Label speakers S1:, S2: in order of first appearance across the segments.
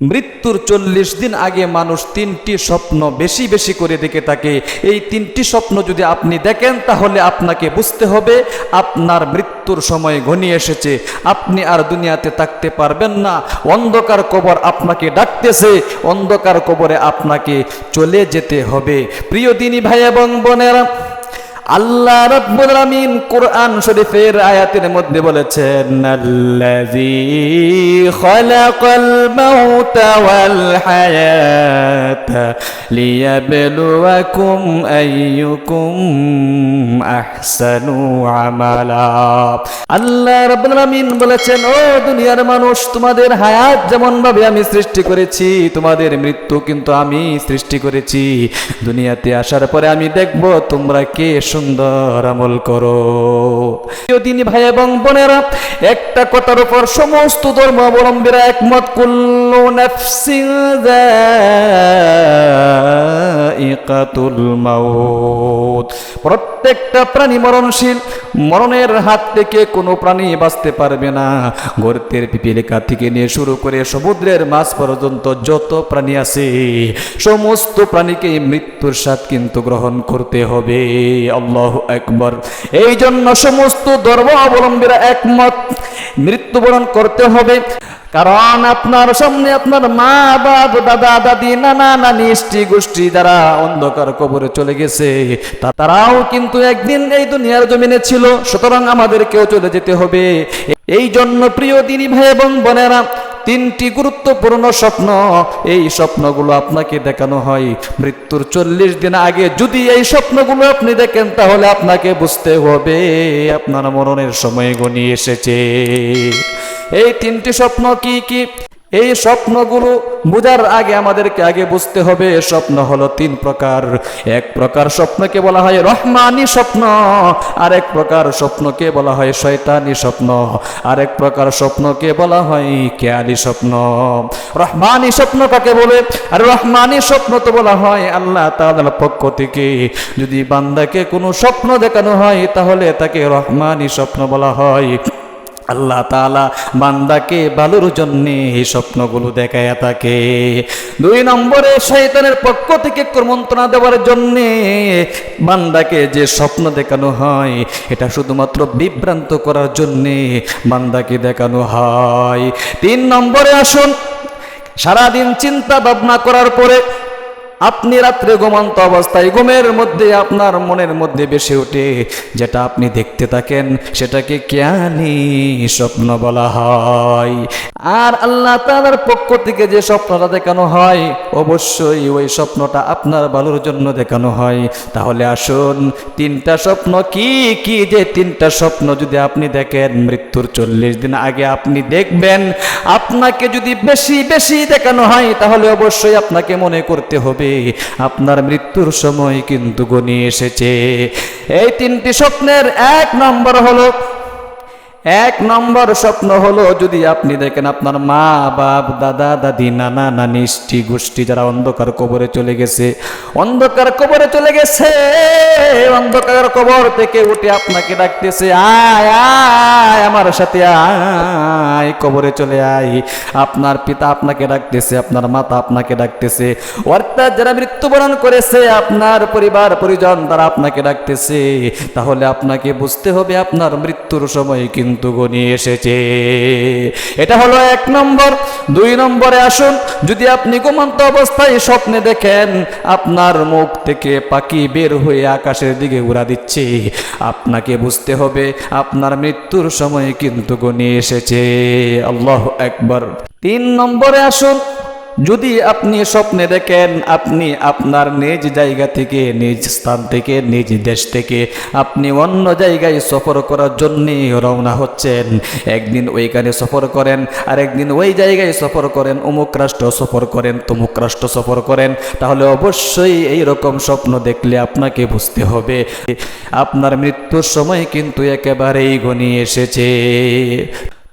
S1: মৃত্যুর চল্লিশ দিন আগে মানুষ তিনটি স্বপ্ন বেশি বেশি করে দেখে থাকে। এই তিনটি স্বপ্ন যদি আপনি দেখেন, তাহলে আপনাকে বুঝতে হবে আপনার মৃত্যুর সময় ঘনিয়ে এসেছে। আপনি আর দুনিয়াতে থাকতে পারবেন না। অন্ধকার কবর আপনাকে ডাকতেছে। অন্ধকার কবরে আপনাকে চলে যেতে হবে। প্রিয় দিনী ভাই এবং বোনেরা আল্লাহ রাব্বুল কোরআন শরীফের আয়াতের মধ্যে বলেছেন আল্লাহ রাব্বুল বলেছেন, ও দুনিয়ার মানুষ, তোমাদের হায়াত যেমন ভাবে আমি সৃষ্টি করেছি, তোমাদের মৃত্যু কিন্তু আমি সৃষ্টি করেছি। দুনিয়াতে আসার পরে আমি দেখব তোমরা কে সুন্দর আমল করো। দিনী ভাই এবং বোনেরা, একটা কথার উপর সমস্ত ধর্ম অবলম্বীরা একমত করল নাফসিন প্রত্যেকটা প্রাণী মরণশীল, মরণের হাত থেকে কোনো প্রাণী বাঁচতে পারবে না। গর্তের পিপিলিকা থেকে নিয়ে শুরু করে সমুদ্রের মাছ পর্যন্ত যত প্রাণী আছে, সমস্ত প্রাণীকে মৃত্যুর স্বাদ কিন্তু গ্রহণ করতে হবে। আল্লাহ একবার এই জন্য সমস্ত ধর্ম অবলম্বীরা একমত। মৃত্যুবরণ করতে হবে। কারণ আপনার সামনে আপনার মা, বাপ, দাদা, দাদি, নানা, নানি ইষ্টি গোষ্ঠী যারা অন্ধকার কবরে চলে গেছে, তা তারাও কিন্তু একদিন এই দুনিয়ার জমিনে ছিল। সুতরাং আমাদেরকেও চলে যেতে হবে। এই জন্য প্রিয় দিনী ভাই এবং বোনেরা, তিনটি গুরুত্বপূর্ণ স্বপ্ন, এই স্বপ্নগুলো আপনাকে দেখানো হয়। মৃত্যুর চল্লিশ দিন আগে যদি এই স্বপ্নগুলো আপনি দেখেন, তাহলে আপনাকে বুঝতে হবে, আপনার মরণের সময় গনিয়ে এসেছে। এই তিনটি স্বপ্ন কি কি? এই স্বপ্নগুলো বোঝার আগে আমাদেরকে আগে বুঝতে হবে স্বপ্ন হলো তিন প্রকার। এক প্রকার স্বপ্নকে বলা হয় রহমানি স্বপ্ন আর এক প্রকার স্বপ্নকে বলা হয় শয়তানি স্বপ্ন আর এক প্রকার স্বপ্নকে বলা হয় কেয়ালি স্বপ্ন। রহমানি স্বপ্ন কাকে বলে? আর রহমানি স্বপ্ন তো বলা হয় আল্লাহ তাআলার পক্ষ থেকে। যদি বান্দাকে কোনো স্বপ্ন দেখানো হয়, তাহলে তাকে রহমানি স্বপ্ন বলা হয়। আল্লাহ তাআলা বান্দাকে ভালোর জন্যে এই স্বপ্নগুলো দেখায় তাকে দুই নম্বরে শয়তানের পক্ষ থেকে মন্ত্রণা দেওয়ার জন্যে বান্দাকে যে স্বপ্ন দেখানো হয়, এটা শুধুমাত্র বিভ্রান্ত করার জন্যে বান্দাকে দেখানো হয়। তিন নম্বরে আসুন, সারাদিন চিন্তা ভাবনা করার পরে আপনি রাত্রে ঘুমন্ত অবস্থায়, ঘুমের মধ্যে আপনার মনের মধ্যে বেশি ওঠে। যেটা আপনি দেখতে থাকেন, সেটাকে জ্ঞানী স্বপ্ন বলা হয়। আর আল্লাহ তাআলার পক্ষ থেকে যে স্বপ্নটা দেখানো হয়, অবশ্যই ওই স্বপ্নটা আপনার ভালোর জন্য দেখানো হয়। তাহলে আসুন, তিনটা স্বপ্ন কি কি যে তিনটা স্বপ্ন যদি আপনি দেখেন, মৃত্যুর চল্লিশ দিন আগে আপনি দেখবেন, আপনাকে যদি বেশি বেশি দেখানো হয়, তাহলে অবশ্যই আপনাকে মনে করতে হবে। আপনার মৃত্যুর সময় কিন্তু গনিয়ে এসেছে। এই তিনটি স্বপ্নের এক নম্বর হলো, এক নম্বর স্বপ্ন হলো যদি আপনি দেখেন আপনার মা, বাপ, দাদা, দাদি, নানা, নানি গোষ্ঠী যারা অন্ধকার কবরে চলে গেছে, অন্ধকার কবরে চলে গেছে। অন্ধকার কবর থেকে উঠে আপনাকে ডাকতেছে, আয় আয়, আমার সাথে আয়, কবরে চলে আয়। আপনার পিতা আপনাকে ডাকতেছে, আপনার মাতা আপনাকে ডাকতেছে, অর্থাৎ যারা মৃত্যুবরণ করেছে, আপনার পরিবার, পরিজন তারা আপনাকে ডাকতেছে। তাহলে আপনাকে বুঝতে হবে আপনার মৃত্যুর সময় কিন্তু গনিয়ে এসেছে। এটা হলো এক নম্বর। দুই নম্বরে আসুন, যদি আপনি ঘুমন্ত অবস্থায় স্বপ্নে দেখেন, আপনার মুখ থেকে পাখি বের হয়ে আকাশের দিকে উড়া দিচ্ছে। আপনাকে বুঝতে হবে, আপনার মৃত্যুর সময় কিন্তু গণিয়ে এসেছে। আল্লাহ একবার তিন নম্বরে আসুন। যদি আপনি স্বপ্নে দেখেন, আপনি আপনার নিজ জায়গা থেকে, নিজ স্থান থেকে, নিজ দেশ থেকে আপনি অন্য জায়গায় সফর করার জন্যে রওনা হচ্ছেন। একদিন ওইখানে সফর করেন আর একদিন ওই জায়গায় সফর করেন, অমুক রাষ্ট্র সফর করেন, তমুক রাষ্ট্র সফর করেন। তাহলে অবশ্যই এই রকম স্বপ্ন দেখলে আপনাকে বুঝতে হবে, আপনার মৃত্যুর সময় কিন্তু একেবারেই ঘনিয়ে এসেছে।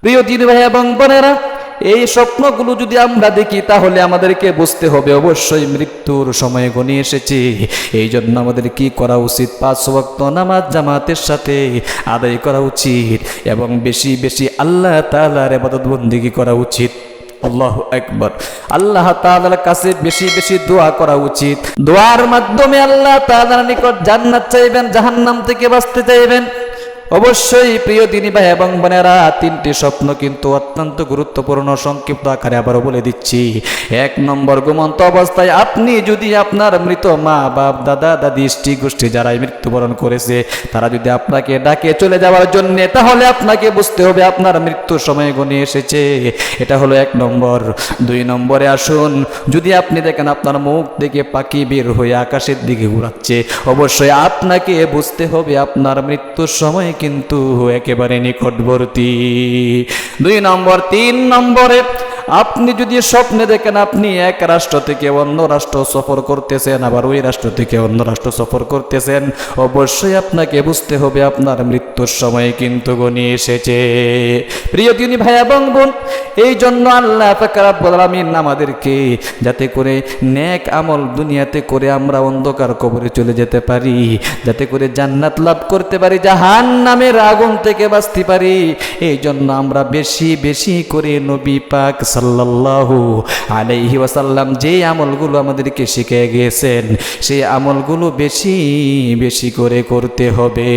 S1: প্রিয় দিন ভাই এবং বোনেরা এই স্বপ্নগুলো যদি আমরা দেখি, তাহলে আমাদেরকে বুঝতে হবে অবশ্যই মৃত্যুর সময় ঘনিয়ে এসেছে। এই জন্য আমাদের কি করা উচিত? পাঁচ ওয়াক্ত নামাজ জামাতের সাথে আদায় করা উচিত এবং বেশি বেশি আল্লাহ তাআলার ইবাদত বন্দিগি করা উচিত। আল্লাহ একবার আল্লাহ তাআলার কাছে বেশি বেশি দোয়া করা উচিত। দোয়ার মাধ্যমে আল্লাহ তাআলার নিকট জান্নাত চাইবেন, জাহান্নাম থেকে বাঁচতে চাইবেন। অবশ্যই প্রিয় দিনী ভাই এবং বোনেরা, তিনটি স্বপ্ন কিন্তু অত্যন্ত গুরুত্বপূর্ণ, সংক্ষিপ্ত আকারে আবারও বলে দিচ্ছি। এক নম্বর, ঘুমন্ত অবস্থায় আপনি যদি আপনার মৃত মা, বাপ, দাদা, দাদি, স্ত্রী, গোষ্ঠী যারাই মৃত্যুবরণ করেছে, তারা যদি আপনাকে ডাকে চলে যাওয়ার জন্য, তাহলে আপনাকে বুঝতে হবে আপনার মৃত্যুর সময় গণিয়ে এসেছে। এটা হলো এক নম্বর। দুই নম্বরে আসুন, যদি আপনি দেখেন আপনার মুখ থেকে পাখি বের হয়ে আকাশের দিকে ঘুরাচ্ছে, অবশ্যই আপনাকে বুঝতে হবে আপনার মৃত্যুর সময় কিন্তু একেবারে নিকটবর্তী। দুই নম্বর তিন নম্বরে আপনি যদি স্বপ্নে দেখেন আপনি এক রাষ্ট্র থেকে অন্য রাষ্ট্র সফর করতেছেন, আবার ওই রাষ্ট্র থেকে অন্য রাষ্ট্র সফর করতেছেন, অবশ্যই আপনাকে বুঝতে হবে আপনার মৃত্যুর সময় কিন্তু গণিয়ে এসেছে। প্রিয় দিনী ভাই এবং বোন এই জন্য আল্লাহ ফাকরাবুল আমিন আমাদেরকে যাতে করে নেক আমল দুনিয়াতে করে আমরা অন্ধকার কবরে চলে যেতে পারি, যাতে করে জান্নাত লাভ করতে পারি জাহান নামের আগুন থেকে বাঁচতে পারি এই জন্য আমরা বেশি বেশি করে নবী পাক সাল্লাল্লাহু আলাইহি ওয়াসাল্লাম যে আমলগুলো আমাদেরকে শিখে গেছেন সেই আমলগুলো বেশি বেশি করে করতে হবে।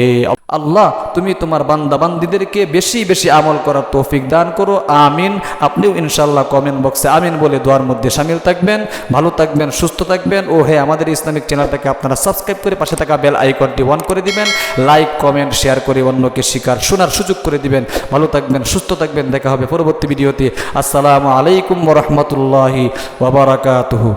S1: আল্লাহ, তুমি তোমার বান্দা বান্দিদেরকে বেশি বেশি আমল করার তৌফিক দান করো, আমিন। আপনিও ইনশাল্লাহ কমেন্ট বক্সে আমিন বলে দোয়ার মধ্যে সামিল থাকবেন, ভালো থাকবেন, সুস্থ থাকবেন। ও হ্যাঁ আমাদের ইসলামিক চ্যানেলটাকে আপনারা সাবস্ক্রাইব করে পাশে থাকা বেল আইকনটি অন করে দিবেন লাইক কমেন্ট শেয়ার করে অন্যকে শিকার শোনার সুযোগ করে দিবেন। ভালো থাকবেন, সুস্থ থাকবেন, দেখা হবে পরবর্তী ভিডিওতে। আসসালামু আলাইকুম রহমতুল্লাহি ওবরাকাতুহু